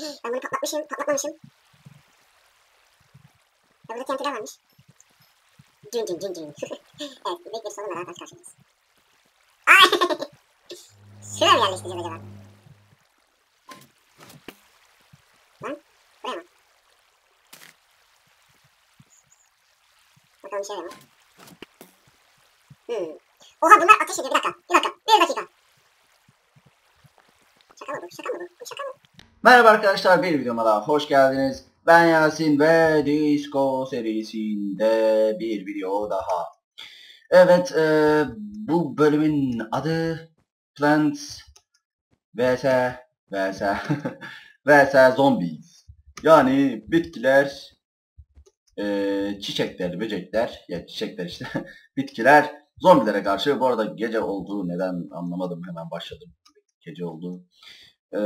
Ben bunu patlatmışım, patlatmamışım. Ya burada TNT'ler varmış. Cin cin cin cin. evet, bir bekle sonuna kadar karşı karşıyayız. Ay! Şuraya mı yerleştireceğiz acaba? Lan, buraya mı? Bakalım şey var mı? Hmm. Oha bunlar ateş ediyor. Bir dakika, bir dakika, bir dakika. Şaka mı bu? Şaka mı bu? Bu şaka mı? Merhaba arkadaşlar bir videoma daha hoş geldiniz. Ben Yasin ve Disco serisinde bir video daha. Evet e, bu bölümün adı Plants vs vs vs Zombies. Yani bitkiler, e, çiçekler, böcekler, ya çiçekler işte bitkiler zombilere karşı. Bu arada gece olduğu neden anlamadım hemen başladım. Gece oldu. Ee,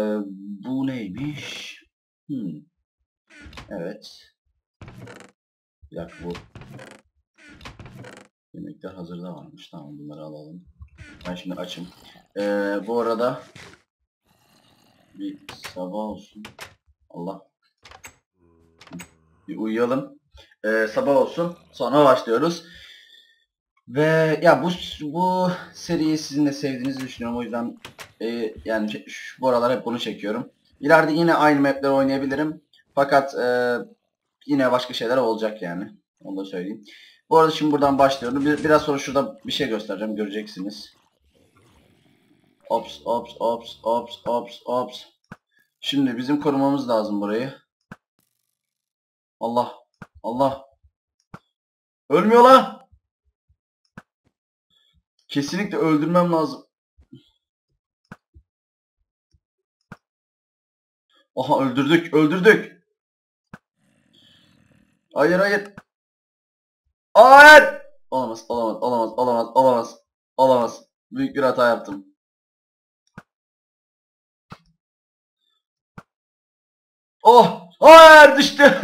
bu neymiş? Hmm. Evet. Bir dakika bu. Yemekler hazırda varmış. Tamam bunları alalım. Ben şimdi açım. Ee, bu arada bir sabah olsun. Allah. Bir uyuyalım. Ee, sabah olsun. Sonra başlıyoruz. Ve ya bu bu seriyi sizin de sevdiğinizi düşünüyorum. O yüzden e, yani şu, bu aralar hep bunu çekiyorum. İleride yine aynı mapleri oynayabilirim. Fakat e, yine başka şeyler olacak yani. Onu da söyleyeyim. Bu arada şimdi buradan başlıyorum. Bir, biraz sonra şurada bir şey göstereceğim. Göreceksiniz. Ops, ops, ops, ops, ops, ops. Şimdi bizim korumamız lazım burayı. Allah, Allah. Ölmüyor lan. Kesinlikle öldürmem lazım. Aha öldürdük, öldürdük. Hayır, hayır. Hayır. Olamaz, olamaz, olamaz, olamaz, olamaz. Olamaz. Büyük bir hata yaptım. Oh! Hayır düştü.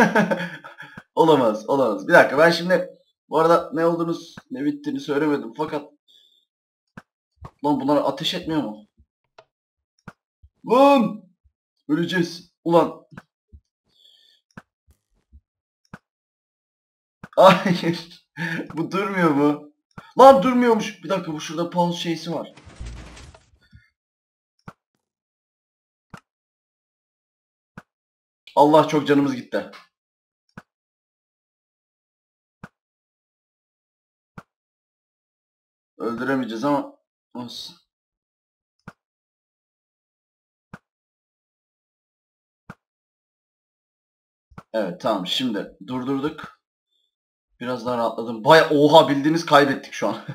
olamaz, olamaz. Bir dakika ben şimdi bu arada ne olduğunu ne bittiğini söylemedim fakat Lan bunlar ateş etmiyor mu? Lan! Öleceğiz. Ulan. Hayır. bu durmuyor mu? Lan durmuyormuş. Bir dakika bu şurada pause şeysi var. Allah çok canımız gitti. Öldüremeyeceğiz ama olsun. Evet tamam şimdi durdurduk. Biraz daha rahatladım. Baya oha bildiğiniz kaybettik şu an.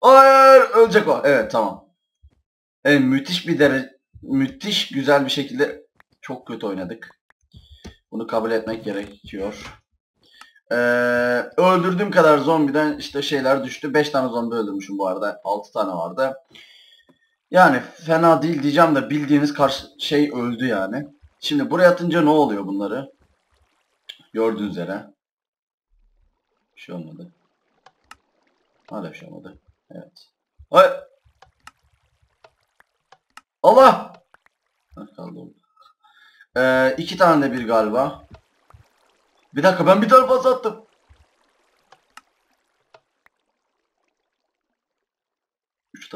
Hayır ölecek o. Evet tamam. Evet müthiş bir derece müthiş güzel bir şekilde çok kötü oynadık. Bunu kabul etmek gerekiyor. Ee, öldürdüğüm kadar zombiden işte şeyler düştü. 5 tane zombi öldürmüşüm bu arada. 6 tane vardı. Yani fena değil diyeceğim de bildiğiniz karşı şey öldü yani. Şimdi buraya atınca ne oluyor bunları? Gördüğünüz üzere. Bir şey olmadı. Hala bir şey olmadı. Evet. Ay. Allah! Heh, kaldı oldu. Ee, iki tane de bir galiba. Bir dakika ben bir tane fazla attım.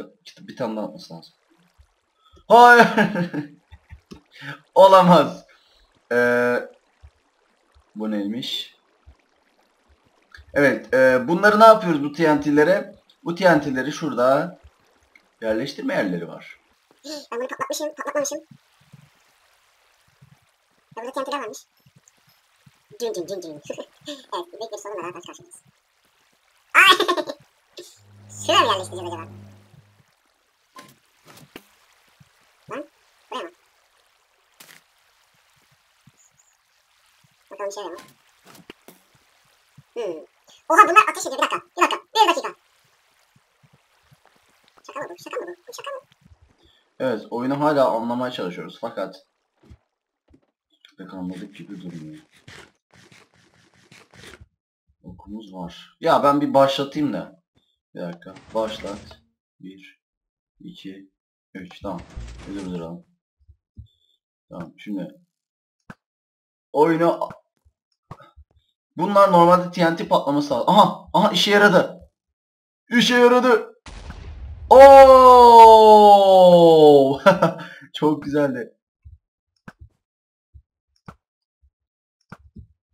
İki, bir tane daha atması lazım. Hayır. Olamaz. Ee, bu neymiş? Evet. E, bunları ne yapıyoruz bu TNT'lere? Bu TNT'leri şurada yerleştirme yerleri var. Ben bunu patlatmışım, patlatmamışım. Ya burada TNT'ler varmış. Cin cin cin cin. evet, bekle sonuna kadar karşı karşıyayız. Ay! Şuraya mı yerleştireceğiz acaba? Lan, buraya mı? Bakalım bir şey var? Hmm. Oha bunlar ateş ediyor. Bir dakika, bir dakika, bir dakika. Şaka mı bu? Şaka mı bu? Bu şaka mı? Evet, oyunu hala anlamaya çalışıyoruz fakat pek anladık gibi durmuyor. Okumuz var. Ya ben bir başlatayım da. Bir dakika. Başlat. 1 2 3 tamam. Bir durduralım. Tamam şimdi oyunu Bunlar normalde TNT patlaması lazım. Aha! Aha işe yaradı. İşe yaradı. Oo! Çok güzeldi.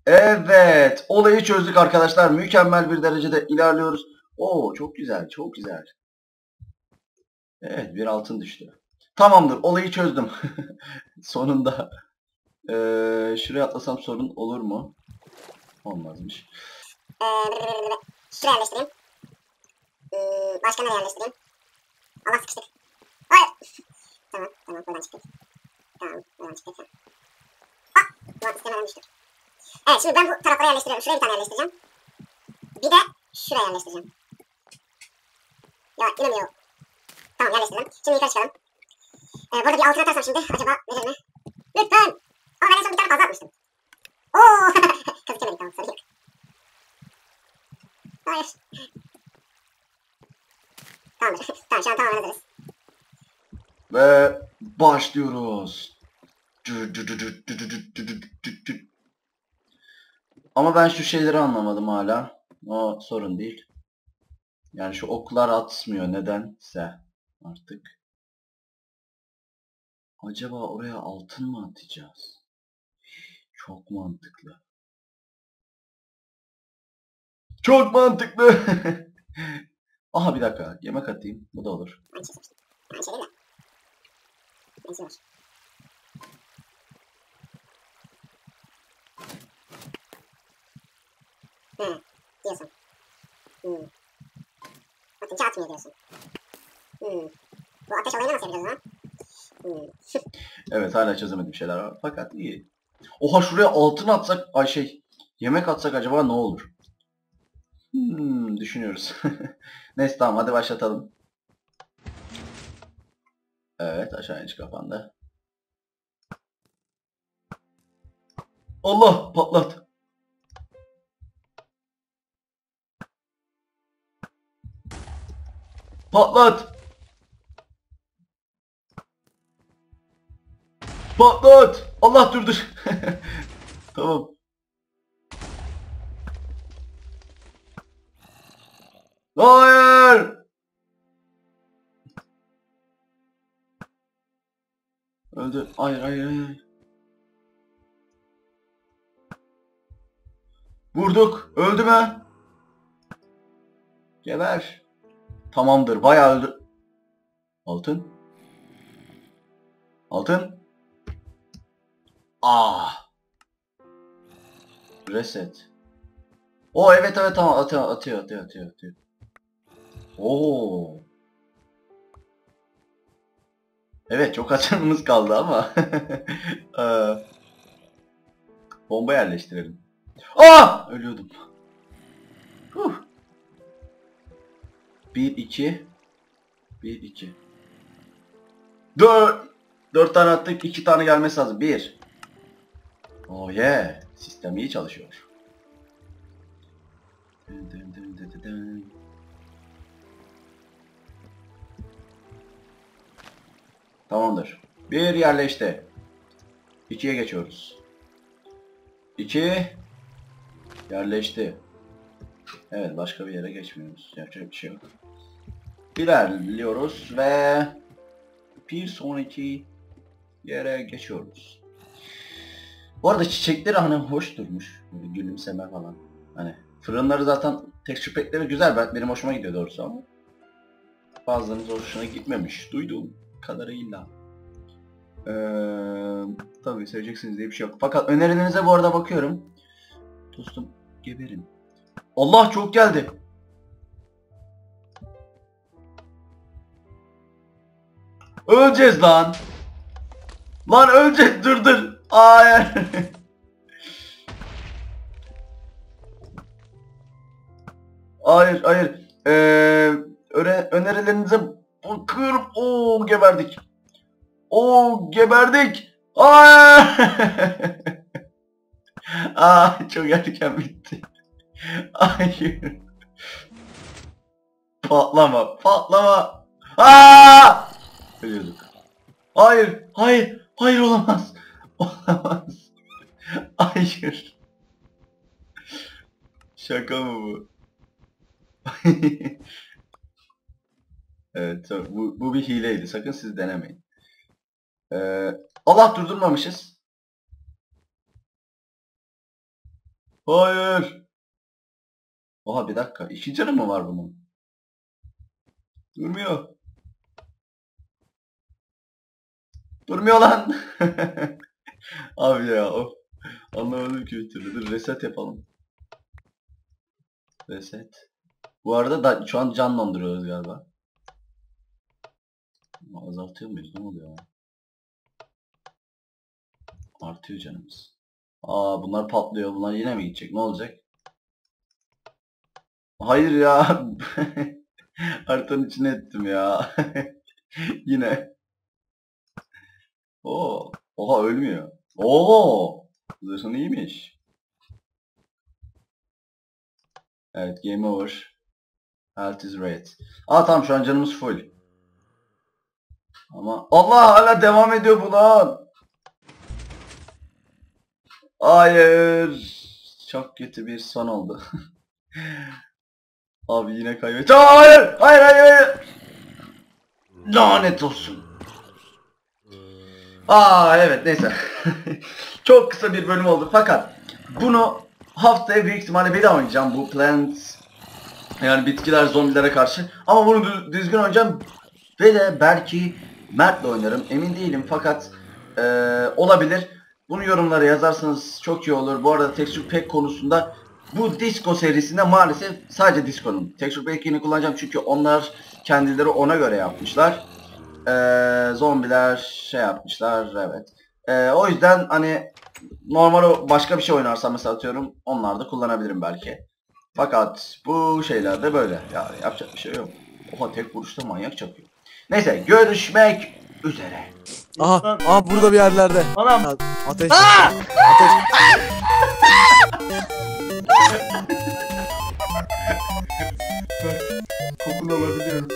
Evet. Olayı çözdük arkadaşlar. Mükemmel bir derecede ilerliyoruz. Oo çok güzel. Çok güzel. Evet bir altın düştü. Tamamdır. Olayı çözdüm. Sonunda. Ee, şuraya atlasam sorun olur mu? Olmazmış. Ee, şuraya yerleştireyim. Hmm, başka nereye yerleştireyim? Allah sıkıştık. Hayır. tamam tamam buradan çıktık. Tamam buradan çıktık. Tamam. Ah! Ulan istemeden düştük. Evet şimdi ben bu taraflara yerleştiriyorum. Şuraya bir tane yerleştireceğim. Bir de şuraya yerleştireceğim. Ya inanmıyor. Tamam yerleştirdim. Şimdi yukarı çıkalım. Ee, burada bir altın atarsam şimdi acaba verir mi? Lütfen. Tamamdır. tamam şu an. Ve başlıyoruz. Ama ben şu şeyleri anlamadım hala. O sorun değil. Yani şu oklar atmıyor nedense artık. Acaba oraya altın mı atacağız? Çok mantıklı. Çok mantıklı. Aha bir dakika. Yemek atayım. Bu da olur. He, diyorsun. Hmm. Atınca atmıyor diyorsun. Hmm. Bu ateş olayını nasıl yapacağız lan? Hmm. Evet hala çözemedim şeyler var. Fakat iyi. Oha şuraya altın atsak ay şey yemek atsak acaba ne olur? Hmm, düşünüyoruz. Neyse tamam hadi başlatalım. Evet aşağı iniş kapandı. Allah patlat. Patlat. Patlat. Allah dur dur. tamam. Hayır. Öldü. Hayır hayır hayır. Vurduk. Öldü mü? Geber. Tamamdır. Bayağı öldü. Altın. Altın. Ah. Reset. O evet evet tamam atıyor atıyor atıyor atıyor atıyor. Oo. Evet çok açımız kaldı ama. Eee, Bomba yerleştirelim. Ah! Ölüyordum. Huh. 1 2 1 2 4 4 tane attık 2 tane gelmesi lazım. 1 Oh yeah. Sistem iyi çalışıyor. Dın dın dın dın dın Tamamdır. Bir yerleşti. İkiye geçiyoruz. İki yerleşti. Evet başka bir yere geçmiyoruz. Yapacak bir şey yok. İlerliyoruz ve bir sonraki yere geçiyoruz. Bu arada çiçekleri hani hoş durmuş. Böyle gülümseme falan. Hani fırınları zaten texture pack'leri güzel. Ben, benim hoşuma gidiyor doğrusu ama. Bazılarınız hoşuna gitmemiş. Duyduğum kadarıyla. Ee, tabii seveceksiniz diye bir şey yok. Fakat önerilerinize bu arada bakıyorum. Dostum geberin. Allah çok geldi. Öleceğiz lan. Lan öleceğiz dur dur. Hayır. hayır hayır. Ee, öne, önerilerinize bakıyorum. Oo geberdik. Oo geberdik. Hayır. Aa çok erken bitti. Hayır. Patlama, patlama. Aa! Ölüyorduk. Hayır, hayır, hayır olamaz. Olamaz. Hayır. Şaka mı bu? evet, bu, bu bir hileydi. Sakın siz denemeyin. Ee, Allah durdurmamışız. Hayır. Oha bir dakika. İki canı mı var bunun? Durmuyor. Durmuyor lan. Abi ya of. Anlamadım ki bir türlü. Dur reset yapalım. Reset. Bu arada da şu an can donduruyoruz galiba. Azaltıyor muyuz? Ne oluyor? Artıyor canımız. Aa bunlar patlıyor. Bunlar yine mi gidecek? Ne olacak? Hayır ya. Haritanın içine ettim ya. yine. Oo. Oha ölmüyor. Oo. Zırhın iyiymiş. Evet game over. Health is red. Aa tamam şu an canımız full. Ama Allah hala devam ediyor bu lan. Hayır. Çok kötü bir son oldu. Abi yine kaybettim. Hayır! Hayır hayır hayır! Lanet olsun. Aa evet neyse. Çok kısa bir bölüm oldu fakat bunu haftaya büyük ihtimalle bir daha oynayacağım bu Plants yani bitkiler zombilere karşı ama bunu dü- düzgün oynayacağım ve de belki Mert'le oynarım emin değilim fakat eee, olabilir. Bunu yorumlara yazarsanız çok iyi olur. Bu arada Texture Pack konusunda bu Disco serisinde maalesef sadece Disco'nun Texture Pack'ini kullanacağım çünkü onlar kendileri ona göre yapmışlar. Eee, zombiler şey yapmışlar evet. Eee, o yüzden hani normal başka bir şey oynarsam mesela atıyorum onlar da kullanabilirim belki. Fakat bu şeyler de böyle. Yani yapacak bir şey yok. Oha tek vuruşta manyak çakıyor. Neyse görüşmek üzere. Aha, aha burada bir yerlerde. Anam. Ateş. Ateş. Kokunu alabiliyorum.